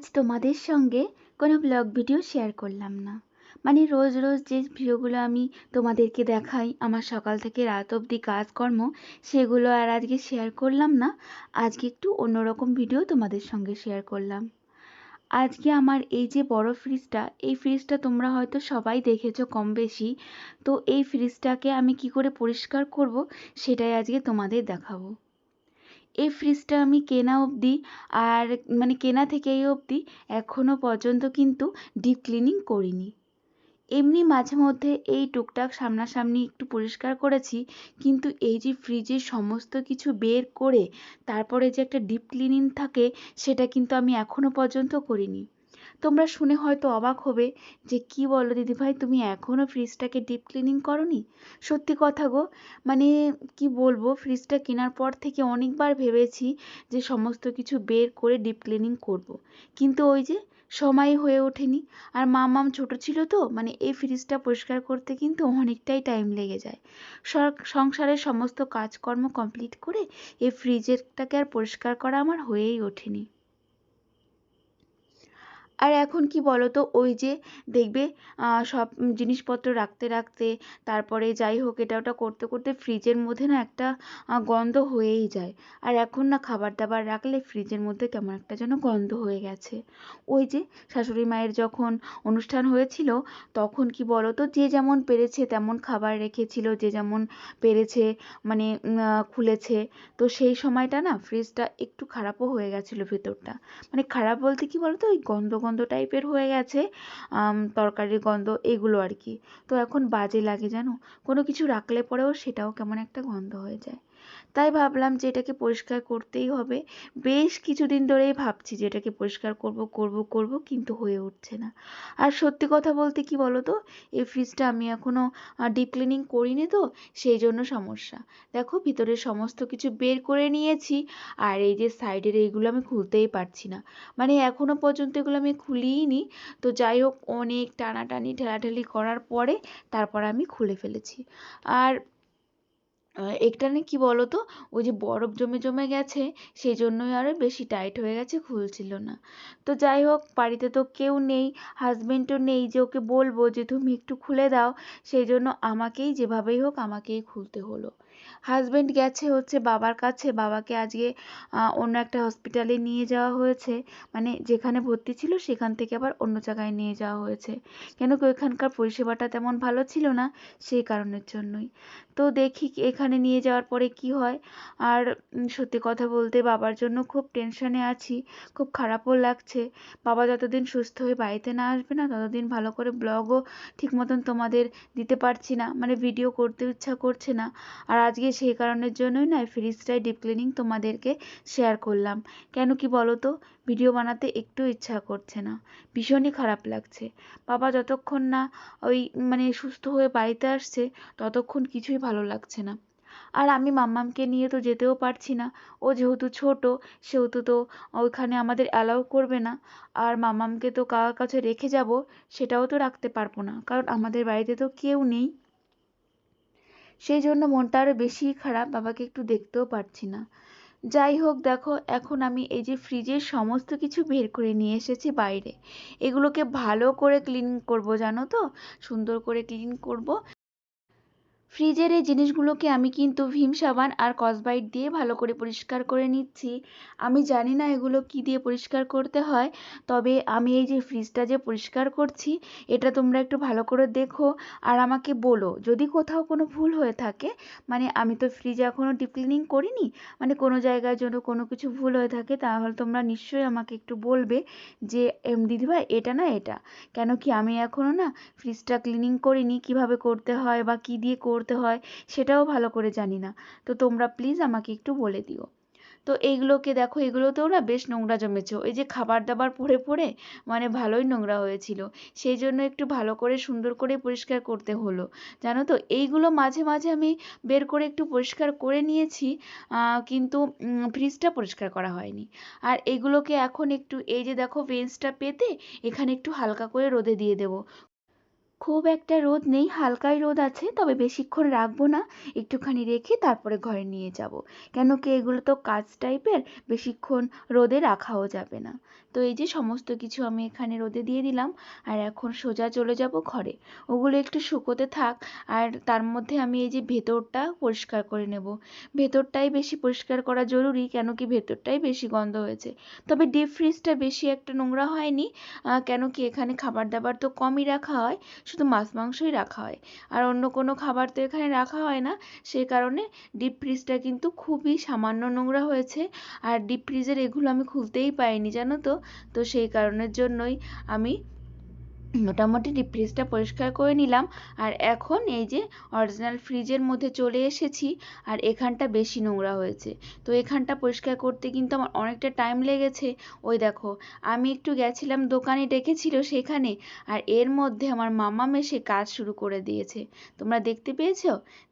আজ তোমাদের সঙ্গে কোনো ব্লগ ভিডিও শেয়ার করলাম না। মানে রোজ রোজ যে ভিডিওগুলো আমি তোমাদেরকে দেখাই, আমার সকাল থেকে রাত অবধি কাজকর্ম, সেগুলো আর আজকে শেয়ার করলাম না, আজকে একটু অন্যরকম ভিডিও তোমাদের সঙ্গে শেয়ার করলাম। আজকে আমার এই যে বড় ফ্রিজটা এই ফ্রিজটা তোমরা হয়তো সবাই দেখেছ কম বেশি, তো এই ফ্রিজটাকে আমি কি করে পরিষ্কার করব, সেটাই আজকে তোমাদের দেখাবো। এই ফ্রিজটা আমি কেনা অবধি আর মানে কেনা থেকে এই অবধি এখনও পর্যন্ত কিন্তু ডিপ ক্লিনিং করিনি। এমনি মাঝে মধ্যে এই টুকটাক সামনাসামনি একটু পরিষ্কার করেছি, কিন্তু এই যে ফ্রিজের সমস্ত কিছু বের করে তারপরে যে একটা ডিপ ক্লিনিং থাকে সেটা কিন্তু আমি এখনও পর্যন্ত করিনি। তোমরা শুনে হয়তো অবাক হবে যে কি বলো দিদিভাই, তুমি এখনও ফ্রিজটাকে ডিপ ক্লিনিং করনি? সত্যি কথা গো মানে কি বলব ফ্রিজটা কেনার পর থেকে অনেকবার ভেবেছি যে সমস্ত কিছু বের করে ডিপ ক্লিনিং করব। কিন্তু ওই যে সময় হয়ে ওঠেনি, আর মাম ছোট ছিল তো মানে এই ফ্রিজটা পরিষ্কার করতে কিন্তু অনেকটাই টাইম লেগে যায়। সংসারের সমস্ত কাজকর্ম কমপ্লিট করে এই ফ্রিজেরটাকে আর পরিষ্কার করা আমার হয়েই ওঠেনি। আর এখন কি বলো তো ওই যে দেখবে সব জিনিসপত্র রাখতে রাখতে, তারপরে যাই হোক এটা ওটা করতে করতে ফ্রিজের মধ্যে না একটা গন্ধ হয়েই যায়। আর এখন না খাবার দাবার রাখলে ফ্রিজের মধ্যে কেমন একটা যেন গন্ধ হয়ে গেছে। ওই যে শাশুড়ি মায়ের যখন অনুষ্ঠান হয়েছিল, তখন কি বলো তো যে যেমন পেরেছে তেমন খাবার রেখেছিল, যে যেমন পেরেছে মানে খুলেছে। তো সেই সময়টা না ফ্রিজটা একটু খারাপও হয়ে গেছিল ভেতরটা। মানে খারাপ বলতে কি বলো তো ওই গন্ধ গন্ধ টাইপের হয়ে গেছে তরকারির গন্ধ এগুলো আর কি। তো এখন বাজে লাগে জানো? কোনো কিছু রাখলে পরেও সেটাও কেমন একটা গন্ধ হয়ে যায়। তাই ভাবলাম যে এটাকে পরিষ্কার করতেই হবে। বেশ কিছুদিন ধরেই ভাবছি যে এটাকে পরিষ্কার করব করব করব কিন্তু হয়ে উঠছে না। আর সত্যি কথা বলতে কি বলো তো এই ফ্রিজটা আমি এখনও ডিপ ক্লিনিং করিনি তো, সেই জন্য সমস্যা। দেখো ভিতরের সমস্ত কিছু বের করে নিয়েছি আর এই যে সাইডের এইগুলো আমি খুলতেই পারছি না। মানে এখনও পর্যন্ত এগুলো আমি খুলিই নি তো যাই হোক, অনেক টানাটানি, ঠেলাঠেলি করার পরে তারপর আমি খুলে ফেলেছি। আর এখানে কি বলতো? ওই যে বরফ জমে জমে গেছে সেই জন্যই আরও বেশি টাইট হয়ে গেছে, খুলছিল না। তো যাই হোক, বাড়িতে তো কেউ নেই হাজবেন্ডও নেই যে ওকে বলব যে তুমি একটু খুলে দাও, সেই জন্য আমাকেই যেভাবেই হোক আমাকেই খুলতে হলো। হাজব্যান্ড গেছে হচ্ছে বাবার কাছে, বাবাকে আজকে অন্য একটা হসপিটালে নিয়ে যাওয়া হয়েছে। মানে যেখানে ভর্তি ছিল সেখান থেকে আবার অন্য জায়গায় নিয়ে যাওয়া হয়েছে। কেন কি ওইখানকার পরিষেবাটা তেমন ভালো ছিল না, সেই কারণের জন্যই। তো দেখি এখানে নিয়ে যাওয়ার পরে কি হয়। আর সত্যি কথা বলতে বাবার জন্য খুব টেনশনে আছি, খুব খারাপও লাগছে। বাবা যতদিন সুস্থ হয়ে বাড়িতে না আসবে না, ততদিন ভালো করে ব্লগও ঠিক মতন তোমাদের দিতে পারছি না। মানে ভিডিও করতে ইচ্ছা করছে না। আর আজকে সেই কারণের জন্যই না ফ্রিজটাই ডিপ ক্লিনিং তোমাদেরকে শেয়ার করলাম। কেন কি বলো তো ভিডিও বানাতে একটু ইচ্ছা করছে না। ভীষণই খারাপ লাগছে। বাবা যতক্ষণ না ওই মানে সুস্থ হয়ে বাড়িতে আসছে, ততক্ষণ কিছুই ভালো লাগছে না। আর আমি মাম্মামকে নিয়ে তো যেতেও পারছি না। ও যেহেতু ছোট, সেহেতু তো ওইখানে আমাদের অ্যালাউ করবে না। আর মাম্মামকে তো কার কাছে রেখে যাব, সেটাও তো রাখতে পারব না। কারণ আমাদের বাড়িতে তো কেউ নেই। সেই জন্য মনটা আরও বেশি খারাপ, বাবাকে একটু দেখতেও পারছি না। যাই হোক, দেখো, এখন আমি এই যে ফ্রিজের সমস্ত কিছু বের করে নিয়ে এসেছি বাইরে। এগুলোকে ভালো করে ক্লিন করব, জানো তো? সুন্দর করে ক্লিন করব। ফ্রিজের এই জিনিসগুলোকে আমি কিন্তু ভিম সাবান আর কসবাইট দিয়ে ভালো করে পরিষ্কার করে নিচ্ছি। আমি জানি না এগুলো কি দিয়ে পরিষ্কার করতে হয়, তবে আমি এই যে ফ্রিজটা যে পরিষ্কার করছি, এটা তোমরা একটু ভালো করে দেখো আর আমাকে বলো, যদি কোথাও কোনো ভুল হয়ে থাকে মানে আমি তো ফ্রিজে এখনও ডিপ ক্লিনিং করিনি মানে কোনো জায়গার জন্য কোনো কিছু ভুল হয়ে থাকে, তাহলে তোমরা নিশ্চয়ই আমাকে একটু বলবে যে, এম, দিদিভাই, এটা না, এটা। কেন কি আমি এখনও না ফ্রিজটা ক্লিনিং করিনি, কীভাবে করতে হয় বা কী দিয়ে করতে হয় সেটাও ভালো করে জানি না। তো তোমরা প্লিজ আমাকে একটু বলে দিও। তো এইগুলোকে দেখো, এগুলোতেও না বেশ নোংরা জমেছে। ওই যে খাবার দাবার পড়ে পড়ে মানে ভালোই নোংরা হয়েছিল। সেই জন্য একটু ভালো করে, সুন্দর করে পরিষ্কার করতে হলো। জানো তো? এইগুলো মাঝে মাঝে আমি বের করে একটু পরিষ্কার করে নিয়েছি কিন্তু ফ্রিজটা পরিষ্কার করা হয়নি। আর এগুলোকে এখন একটু, এই যে দেখো ভেন্সটা পেতে এখানে একটু হালকা করে রোদে দিয়ে দেবো। খুব একটা রোদ নেই, হালকাই রোদ আছে, তবে বেশিক্ষণ রাখব না। একটুখানি রেখে তারপরে ঘরে নিয়ে যাব। কেন কি এগুলো তো কাঁচ টাইপের, বেশিক্ষণ রোদে রাখাও যাবে না। তো এই যে সমস্ত কিছু আমি এখানে রোদে দিয়ে দিলাম, আর এখন সোজা চলে যাব ঘরে। ওগুলো একটু শুকোতে থাক, আর তার মধ্যে আমি এই যে ভেতরটা পরিষ্কার করে নেব। ভেতরটাই বেশি পরিষ্কার করা জরুরি, কেন কি ভেতরটাই বেশি গন্ধ হয়েছে। তবে ডিপ ফ্রিজটা বেশি একটা নোংরা হয়নি কেন কি এখানে খাবার দাবার তো কমই রাখা হয়। শুধু মাছ মাংসই রাখা হয়। আর অন্য কোনো খাবার তো এখানে রাখা হয় না। সেই কারণে ডিপ ফ্রিজটা কিন্তু খুবই সামান্য নোংরা হয়েছে। আর ডিপ ফ্রিজের এগুলো আমি খুলতেই পাইনি জানো তো? তো সেই কারণের জন্যই আমি মোটামুটি ডিপ ফ্রিজটা পরিষ্কার করে নিলাম। আর এখন এই যে অরিজিনাল ফ্রিজের মধ্যে চলে এসেছি, আর এখানটা বেশি নোংরা হয়েছে। তো এখানটা পরিষ্কার করতে কিন্তু আমার অনেকটা টাইম লেগেছে। ওই দেখো, আমি একটু গেছিলাম, দোকানে ডেকেছিল সেখানে, আর এর মধ্যে আমার মামা মেশে কাজ শুরু করে দিয়েছে। তোমরা দেখতে পেয়েছ?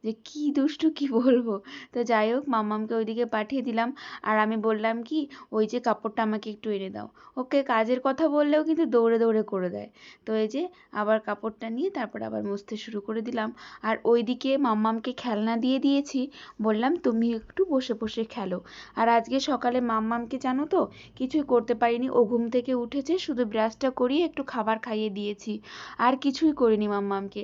যে কি দুষ্টু কি বলব? তো যাই হোক, মামামকে ওইদিকে পাঠিয়ে দিলাম। আর আমি বললাম কি, ওই যে কাপড়টা আমাকে একটু এনে দাও। ওকে কাজের কথা বললেও কিন্তু দৌড়ে দৌড়ে করে দেয়। তো এই যে আবার কাপড়টা নিয়ে তারপর আবার মুছতে শুরু করে দিলাম। আর ওইদিকে মাম্মামকে খেলনা দিয়ে দিয়েছি। বললাম, তুমি একটু বসে বসে খেলো। আর আজকে সকালে মাম্মামকে জানো তো, কিছুই করতে পারিনি। ও ঘুম থেকে উঠেছে, শুধু ব্রাশটা করিয়ে একটু খাবার খাইয়ে দিয়েছি। আর কিছুই করিনি মাম্মামকে।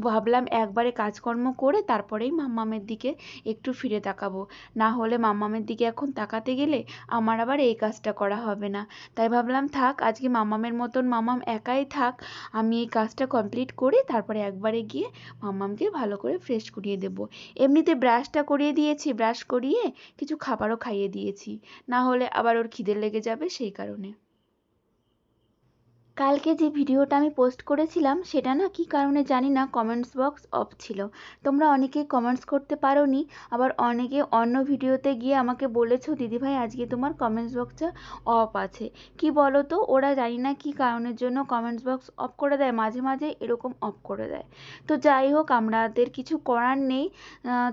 ভাবলাম একবারে কাজকর্ম করে তারপরেই মাম্মামের দিকে একটু ফিরে তাকাবো। না হলে মাম্মামের দিকে এখন তাকাতে গেলে আমার আবার এই কাজটা করা হবে না। তাই ভাবলাম, থাক, আজকে মাম্মামের মতন মাম্মাম একাই থাক। আমি এই কাজটা কমপ্লিট করে তারপরে একবারে গিয়ে মাম্মামকে ভালো করে ফ্রেশ করিয়ে দেবো। এমনিতে ব্রাশটা করিয়ে দিয়েছি, ব্রাশ করিয়ে কিছু খাবারও খাইয়ে দিয়েছি। না হলে আবার ওর খিদে লেগে যাবে সেই কারণে। কালকে যে ভিডিওটা আমি পোস্ট করেছিলাম, সেটা না কী কারণে জানি না কমেন্টস বক্স অফ ছিল। তোমরা অনেকেই কমেন্টস করতে পারো নি আবার অনেকে অন্য ভিডিওতে গিয়ে আমাকে বলেছ, দিদিভাই, আজকে তোমার কমেন্টস বক্সটা অফ আছে। কি বলো তো ওরা জানি না কী কারণের জন্য কমেন্টস বক্স অফ করে দেয়, মাঝে মাঝে এরকম অফ করে দেয়। তো যাই হোক, আমাদের কিছু করার নেই।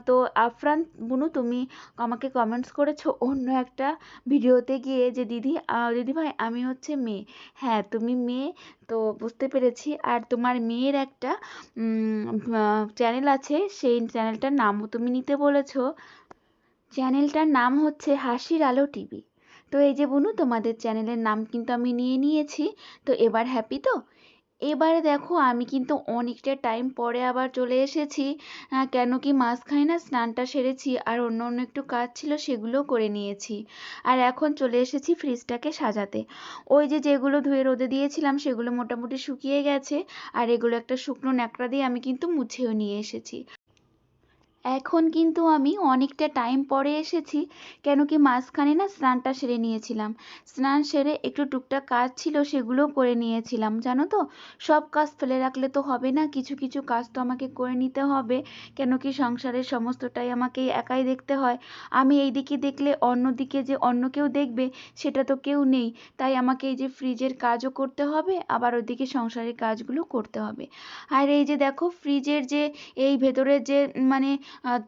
তো আফরান, বুনু, তুমি আমাকে কমেন্টস করেছ অন্য একটা ভিডিওতে গিয়ে যে, দিদি দিদিভাই, আমি হচ্ছে মেয়ে। হ্যাঁ তুমি মেয়ে মেয়ে, তো বুঝতে পেরেছি। আর তোমার মেয়ের একটা চ্যানেল আছে, সেই চ্যানেলটার নামও তুমি নিতে বলেছ। চ্যানেলটার নাম হচ্ছে হাসির আলো টিভি। তো এই যে বুনু, তোমাদের চ্যানেলের নাম কিন্তু আমি নিয়ে নিয়েছি। তো এবার হ্যাপি তো? এবারে দেখো আমি কিন্তু অনেকটা টাইম পরে আবার চলে এসেছি। কেন কি মাঝখানে না স্নানটা সেরেছি আর অন্য অন্য একটু কাজ ছিল সেগুলোও করে নিয়েছি। আর এখন চলে এসেছি ফ্রিজটাকে সাজাতে। ওই যে যেগুলো ধুয়ে রোদে দিয়েছিলাম সেগুলো মোটামুটি শুকিয়ে গেছে আর এগুলো একটা শুকনো ন্যাকড়া দিয়ে আমি কিন্তু মুছেও নিয়ে এসেছি। এখন কিন্তু আমি অনেকটা টাইম পরে এসেছি, কেন কি মাঝখানে না স্নানটা সেরে নিয়েছিলাম। স্নান সেরে একটু টুকটাক কাজ ছিল সেগুলোও করে নিয়েছিলাম, জানো তো? সব কাজ ফেলে রাখলে তো হবে না, কিছু কিছু কাজ তো আমাকে করে নিতে হবে। কেন কি সংসারের সমস্তটাই আমাকে একাই দেখতে হয়। আমি এই দিকে দেখলে অন্য দিকে যে অন্য কেউ দেখবে, সেটা তো কেউ নেই। তাই আমাকে এই যে ফ্রিজের কাজও করতে হবে, আবার ওদিকে সংসারের কাজগুলো করতে হবে। আর এই যে দেখো ফ্রিজের যে এই ভেতরের যে মানে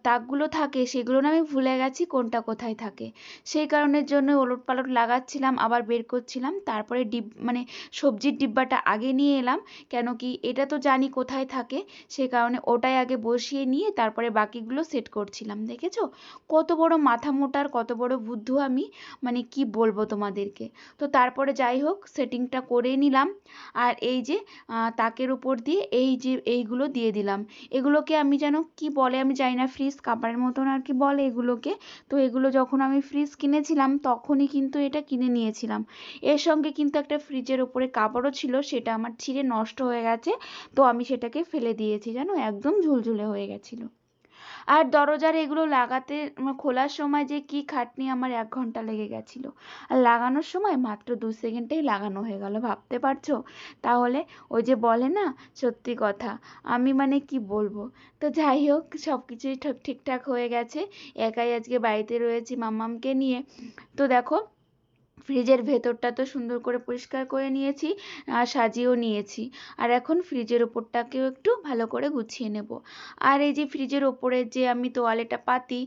দাগগুলো থাকে, সেগুলো না আমি ভুলে গেছি কোনটা কোথায় থাকে। সেই কারণের জন্য ওলট পালট লাগাচ্ছিলাম, আবার বের করছিলাম। তারপরে ডিব মানে সবজির ডিব্বাটা আগে নিয়ে এলাম, কেন কি এটা তো জানি কোথায় থাকে, সে কারণে ওটাই আগে বসিয়ে নিয়ে তারপরে বাকিগুলো সেট করছিলাম, দেখেছ? কত বড় মাথা মোটার, কত বড় বুদ্ধু আমি মানে কি বলব তোমাদেরকে? তো তারপরে যাই হোক, সেটিংটা করে নিলাম, আর এই যে তাকের উপর দিয়ে এই যে, এইগুলো দিয়ে দিলাম। এগুলোকে আমি যেন, কি বলে আমি জানি না ফ্রিজ কাপড়ের মতন আর কি বলে এগুলোকে। তো এগুলো যখন আমি ফ্রিজ কিনেছিলাম, তখনই কিন্তু এটা কিনে নিয়েছিলাম। এর সঙ্গে কিন্তু একটা ফ্রিজের ওপরে কাপড়ও ছিল, সেটা আমার ছিঁড়ে নষ্ট হয়ে গেছে। তো আমি সেটাকে ফেলে দিয়েছি, জানো? একদম ঝুলঝুলে হয়ে গেছিল। আর দরজার এগুলো লাগাতে খোলার সময় যে কি খাটনি আমার এক ঘণ্টা লেগে গেছিল। আর লাগানোর সময় মাত্র দু সেকেন্ডেই লাগানো হয়ে গেল, ভাবতে পারছ? তাহলে ওই যে বলে না, সত্যি কথা, আমি মানে কি বলব? তো যাই হোক সব কিছুই ঠিকঠাক হয়ে গেছে, একাই আজকে বাড়িতে রয়েছি মামামকে নিয়ে। তো দেখো ফ্রিজের ভেতরটা তো সুন্দর করে পরিষ্কার করে নিয়েছি, আর সাজিয়েও নিয়েছি। আর এখন ফ্রিজের ওপরটাকেও একটু ভালো করে গুছিয়ে নেব। আর এই যে ফ্রিজের ওপরে যে আমি তোয়ালেটা পাতি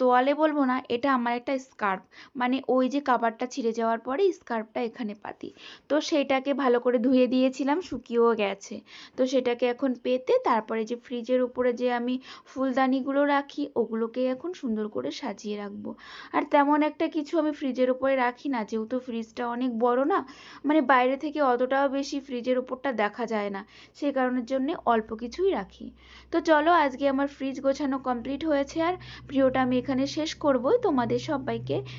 তোয়ালে বলব না, এটা আমার একটা স্কার্ফ। মানে ওই যে কাবারটা ছিঁড়ে যাওয়ার পরে স্কার্ফটা এখানে পাতি। তো সেটাকে ভালো করে ধুয়ে দিয়েছিলাম, শুকিয়েও গেছে। তো সেটাকে এখন পেতে তারপরে যে ফ্রিজের উপরে যে আমি ফুলদানিগুলো রাখি, ওগুলোকে এখন সুন্দর করে সাজিয়ে রাখব। আর তেমন একটা কিছু আমি ফ্রিজের উপরে রাখি না যেহেতু ফ্রিজটা অনেক বড় না মানে বাইরে থেকে অতটাও বেশি ফ্রিজের ওপরটা দেখা যায় না। সেই কারণের জন্যে অল্প কিছুই রাখি। তো চলো আজকে আমার ফ্রিজ গোছানো কমপ্লিট হয়েছে আর ভিডিওটা আমি এখানে শেষ করব। তোমাদের সবাইকে